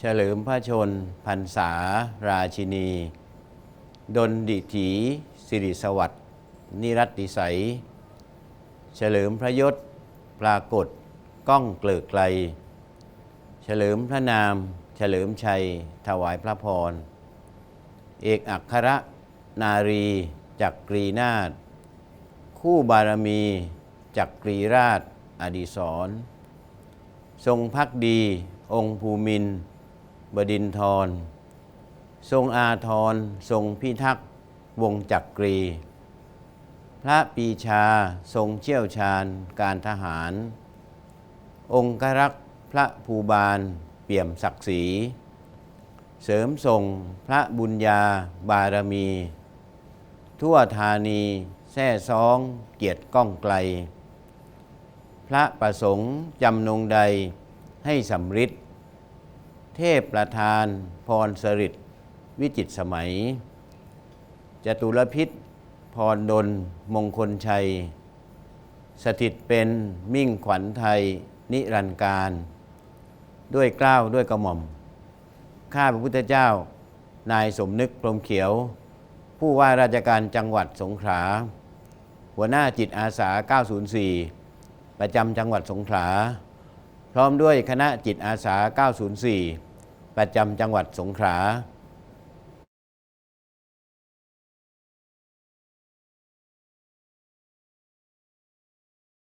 เฉลิมพระชนพรรษาราชินี ดนดิถีสิริสวัสดิ์นิรัติใสยเฉลิมพระยศปรากฏก้องเกลิกไกล เฉลิมพระนาม เฉลิมชัย ถวายพระพร เอกอัครนารีจักกรีนาถคู่บารมีจักกรีราชอดีศร ทรงพักดี องค์ภูมินทร์ บดินทร ทรงอาทร ทรงพิทักษ์ วงจักกรี พระปีชาทรงเชี่ยวชาญการทหาร องค์กรักษ์พระภูบาล เปี่ยมศักดิ์ศรี เสริมส่งพระบุญญาบารมี ทั่วธานีแท่ซองเกียรติก้องไกล พระประสงค์จำนงใดให้สำริด เทพประธานพรสริตวิจิตสมัย จตุรพิษพรดลมงคลชัย สถิตเป็นมิ่งขวัญไทย นิรันดร์การ ด้วยเกล้าวด้วยกระหม่อม ข้าพระพุทธเจ้า นายสมนึกพรมเขียว ผู้ว่าราชการจังหวัดสงขลาหัวหน้าจิตอาสา 904 ประจำจังหวัดสงขลา พร้อมด้วยคณะจิตอาสา 904 ประจำจังหวัดสงขลา